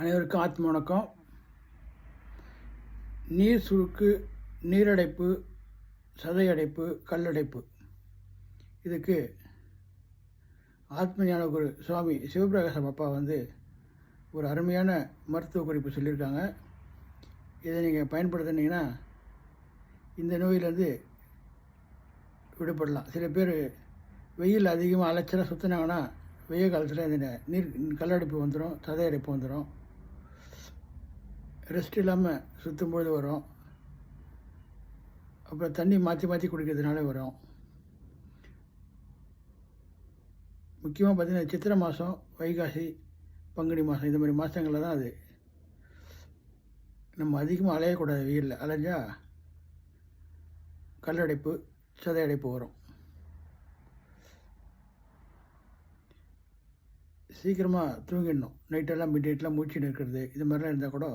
அனைவருக்கும் ஆத்ம வணக்கம். நீர் சுருக்கு நீரடைப்பு சதையடைப்பு கல்லடைப்பு. இதுக்கு ஆத்ம ஞான குரு சுவாமி சிவபிரகாசம் அப்பா வந்து ஒரு அருமையான மருத்துவ குறிப்பு சொல்லியிருக்காங்க. இதை நீங்கள் பயன்படுத்தினீங்கன்னா இந்த நோயிலேருந்து விடுபடலாம். சில பேர் வெயில் அதிகமாக அலைச்சலாக சுற்றினாங்கன்னா வெயில் காலத்தில் இந்த நீர் கல்லடைப்பு வந்துடும் சதையடைப்பு வந்துடும் ரெஸ்ட் இல்லாமல் சுற்றும்பொழுது வரும். அப்புறம் தண்ணி மாற்றி மாற்றி குடிக்கிறதுனால வரும். முக்கியமாக பார்த்திங்கன்னா சித்திரை மாதம் வைகாசி பங்குனி மாதம் இந்த மாதிரி மாதங்களில் தான் அது. நம்ம அதிகமாக அலையக்கூடாது வெயிலில் அலைஞ்சால் கல்லடைப்பு சதையடைப்பு வரும். சீக்கிரமாக தூங்கிடணும். நைட்டெல்லாம் மிட் நைட்லாம் மூச்சு நிற்கிறது இது மாதிரிலாம் இருந்தால் கூட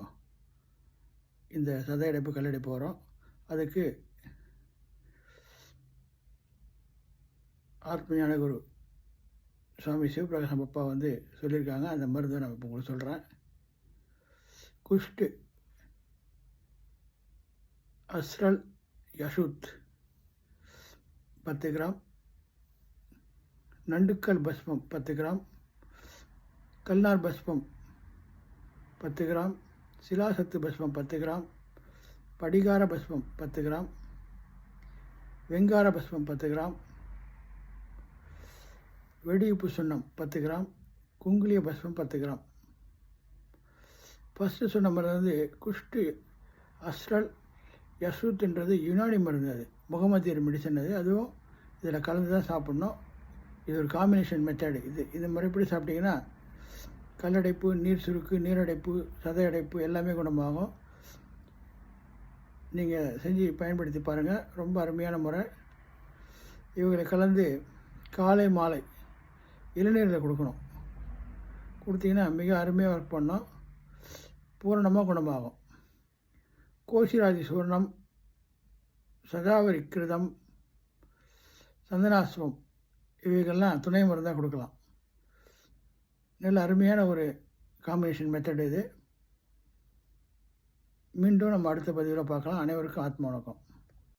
இந்த சதையடைப்பு கல்லடைப்பு வரும். அதுக்கு ஆத்மஞான குரு சுவாமி சிவபிரகாசம் அப்பா வந்து சொல்லியிருக்காங்க. அந்த மருந்தை நான் இப்போ உங்களுக்கு சொல்கிறேன் குஷ்டு அஸ்ரல் யசுத் பத்து கிராம். நண்டுக்கல் பஸ்மம் பத்து கிராம். கல்நார் பஸ்மம் பத்து கிராம். சிலாசத்து பஸ்மம் பத்து கிராம் படிகார பஸ்மம் பத்து கிராம் வெங்கார பஸ்மம் பத்து கிராம் வெடியுப்பு சுண்ணம் பத்து கிராம் குங்குலிய பஸ்மம் பத்து கிராம். ஃபஸ்ட்டு சொன்ன மருந்து வந்து குஷ்டு அஸ்ரல் யசூத்துன்றது யுனானி மருந்து அது. முகமதியர் மெடிசன் அது. அதுவும் இதில் கலந்து தான் சாப்பிட்ணும். இது ஒரு காம்பினேஷன் மெத்தடு இது இது முறைப்படி சாப்பிட்டிங்கன்னா கல்லடைப்பு நீர் சுருக்கு நீரடைப்பு சதையடைப்பு எல்லாமே குணமாகும். நீங்கள் செஞ்சு பயன்படுத்தி பாருங்கள் ரொம்ப அருமையான முறை. இவங்களை கலந்து காலை மாலை இளநீரில் கொடுக்கணும். கொடுத்தீங்கன்னா மிக அருமையாக ஒர்க் பண்ணோம் பூரணமாக குணமாகும். கோசிராஜி சூர்ணம் சதாவரி கிருதம் சந்தனாஸ்வம் இவைகள்லாம் துணை மருந்தாக கொடுக்கலாம். நல்ல அருமையான ஒரு காம்பினேஷன் மெத்தட் இது. மீண்டும் நம்ம அடுத்த பதிவில் பார்க்கலாம். அனைவருக்கும் ஆத்ம வணக்கம்.